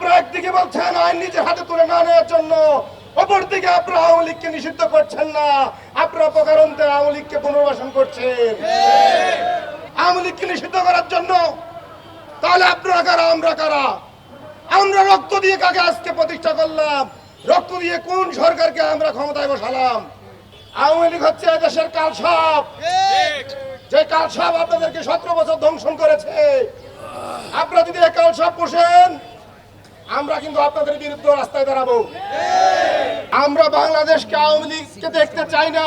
আপনারা একদিকে বলছেন আইন নিজের হাতে তুলে না নেওয়ার জন্য, অপরদিকে আপনারা আওয়ামী লীগকে নিষিদ্ধ করছেন না। আপনারা প্রকারান্তে আওয়ামী লীগকে পুনর্বাসন করছেন। আওয়ামী লীগকে নিষিদ্ধ করার জন্য, তাহলে আপনারা কারা, আমরা কারা? আমরা রক্ত দিয়ে কাকে আজকে প্রতিষ্ঠা করলাম? রক্ত দিয়ে কোন সরকারকে আমরা ক্ষমতায় বসালাম? আওয়ামী লীগ হচ্ছে দেশের কালসাপ যে কালসাপ আপনাদেরকে সতেরো বছর ধ্বংসন করেছে। আপনারা যদি এই কালসাপ পোষেন আমরা কিন্তু আপনাদের বিরুদ্ধে রাস্তায় দাঁড়াবো। আমরা বাংলাদেশকে আওয়ামী লীগকে দেখতে চাই না।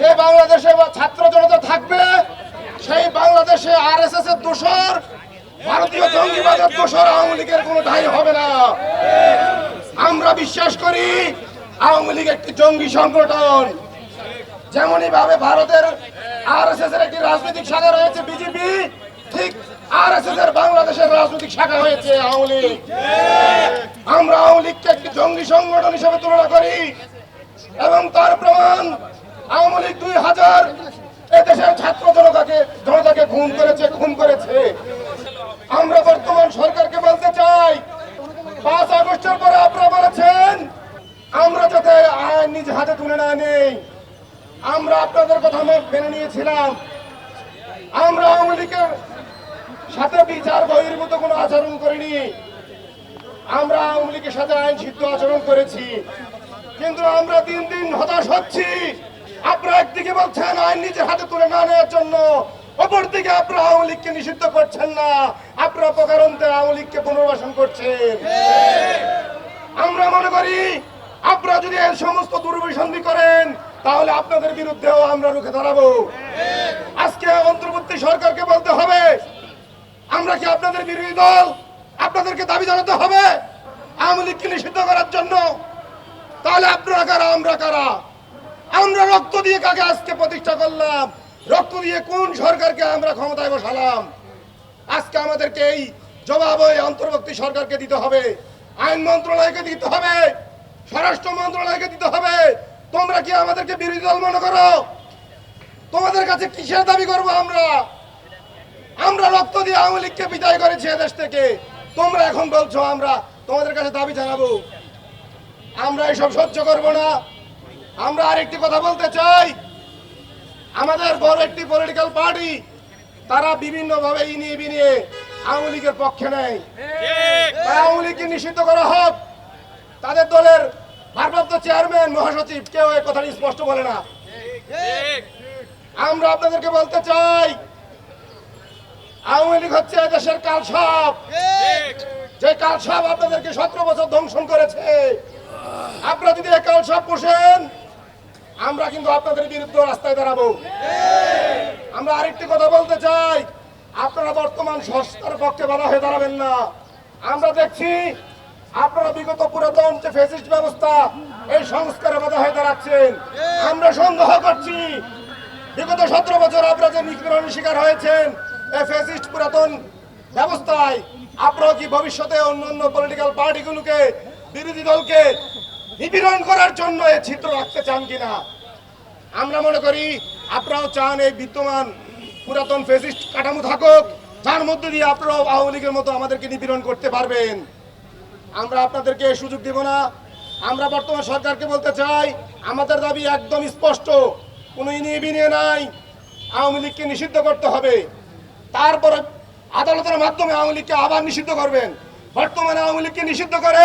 যে বাংলাদেশে ছাত্র জনতা থাকবে, সেই বাংলাদেশে আর এস এস এর দোষর, ভারতীয় জঙ্গিবাদের দোষর আওয়ামী লীগের কোনো ঠাই হবে না। আমরা বিশ্বাস করি আওয়ামী লীগ একটি জঙ্গি সংগঠন। যেমনই ভাবে ভারতের আর এস এস এর একটি রাজনৈতিক শাখা রয়েছে, বিজেপি, ঠিক আর এস এস এর রাজনৈতিক শাখা হয়েছে আওয়ামী লীগ। আমরা আওয়ামী লীগকে একটি জঙ্গি সংগঠন হিসেবে তুলনা করি এবং তার প্রমাণ আওয়ামী লীগ দুই হাজার এদেশের ছাত্র জনতাকে জনতাকে খুন করেছে খুন করেছে। আমরা বর্তমান সরকারকে বলতে চাই, পাঁচ আগস্টের পরে আপনারা বলেছেন, আমরা যাতে আইন নিজ হাতে তুলে না নেই। আমরা আপনাদের কথা মেনে নিয়েছিলাম। আমরা আওয়ামী লীগের সাথে বিচার বহির্ভূত কোনো আচরণ করিনি। আমরা আওয়ামী লীগের সাথে আইন সিদ্ধ আচরণ করেছি। কিন্তু আমরা দিন দিন হতাশ হচ্ছি। আপনারা একদিকে বলছেন আইন নিজের হাতে তুলে না নেওয়ার জন্য, অপরদিকে আপনারা আওয়ামী লীগকে নিষিদ্ধ করছেন না। আপনারা প্রকারান্তে আওয়ামী লীগকে পুনর্বাসন করছেন। আমরা মনে করি, আপনারা যদি এই সমস্ত দুর্বিসন্ধি করেন, তাহলে আপনাদের বিরুদ্ধেও আমরা রুখে দাঁড়াবো। আজকে অন্তর্বর্তী সরকারকে বলতে হবে আপনাদের বিরোধী দল, আপনাদেরকে দাবি জানাতে হবে, আওয়ামী লীগকে নিষিদ্ধ করার জন্য। তাহলে আপনারা কারা? আমরা কারা? আমরা রক্ত দিয়ে কাকে আজকে প্রতিষ্ঠা করলাম? রক্ত দিয়ে কোন সরকারকে আমরা ক্ষমতায় বসালাম? আজকে আমাদেরকে এই জবাব ওই অন্তর্বর্তী সরকারকে দিতে হবে। আইন মন্ত্রণালয়কে দিতে হবে। স্বরাষ্ট্র মন্ত্রণালয়কে দিতে হবে। তোমরা কি আমাদেরকে বিরোধী দল মনে করো? তোমাদের কাছে কিসের দাবি করব আমরা? আমরা রক্ত দিয়ে আওয়ামী লীগকে বিদায় করেছি এদেশ থেকে। তোমরা এখন বলছো, আমরা তোমাদের কাছে দাবি জানাব। আমরা এসব সহ্য করব না। আমরা আরেকটি কথা বলতে চাই। আমাদের বড় একটি পলিটিক্যাল পার্টি তারা বিভিন্ন ভাবে ইনিয়ে বিনিয়ে আওয়ামী লীগের পক্ষে নেয়। আওয়ামী লীগকে নিষিদ্ধ করা হোক। তাদের দলের ভারপ্রাপ্ত চেয়ারম্যান মহাসচিব কেউ এই কথাটি স্পষ্ট বলে না। আমরা আপনাদেরকে বলতে চাই আওয়ামী লীগ হচ্ছে দেশের কালসাপ যে কালসাপ আপনাদেরকে সতেরো বছর ধ্বংসন করেছে। আপনারা যদি এই কালসাপ পোষেন আমরা কিন্তু আপনাদের বিরুদ্ধে রাস্তায় দাঁড়াবো। আমরা আরেকটি কথা বলতে চাই আপনারা বর্তমান সংস্কার পক্ষে বাধা হয়ে দাঁড়াবেন না। আমরা দেখছি আপনারা বিগত পুরাতন যে ফেসিস্ট ব্যবস্থা এই সংস্কারে বাধা হয়ে দাঁড়াচ্ছেন। আমরা সন্দেহ করছি বিগত সতেরো বছর আপনারা যে নিপীড়নের শিকার হয়েছেন এই ফেসিস্ট পুরাতন ব্যবস্থায় আপনারা কি ভবিষ্যতে অন্য অন্য পলিটিক্যাল পার্টিগুলোকে বিরোধী দলকে নিপীড়ন করার জন্য এই চিত্র রাখতে চান কিনা? আমরা মনে করি আপনারাও চান এই বিদ্যমান পুরাতন ফেসিস্ট কাঠামো থাকুক, যার মধ্যে দিয়ে আপনারাও আওয়ামী লীগের মতো আমাদেরকে নিপীড়ন করতে পারবেন। আমরা আপনাদেরকে সুযোগ দেব না। আমরা বর্তমান সরকারকে বলতে চাই, আমাদের দাবি একদম স্পষ্ট, কোনো ইনিয়ে বিনিয়ে নাই। আওয়ামী লীগকে নিষিদ্ধ করতে হবে। তারপরে আদালতের মাধ্যমে আওয়ামী লীগকে আবার নিষিদ্ধ করবেন। বর্তমানে আওয়ামী লীগকে নিষিদ্ধ করে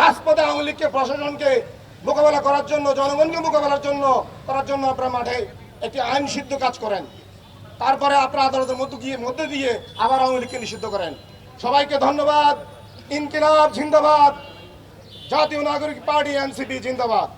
রাজপথে আওয়ামী লীগকে প্রশাসনকে মোকাবেলা করার জন্য, জনগণকে মোকাবেলার জন্য, করার জন্য আপনারা মাঠে একটি আইন সিদ্ধ কাজ করেন। তারপরে আপনারা আদালতের মধ্যে গিয়ে, মধ্যে দিয়ে আবার আওয়ামী লীগকে নিষিদ্ধ করেন। সবাইকে ধন্যবাদ। ইনকিলাব, জিন্দাবাদ। জাতীয় নাগরিক পার্টি, এনসিপি, জিন্দাবাদ।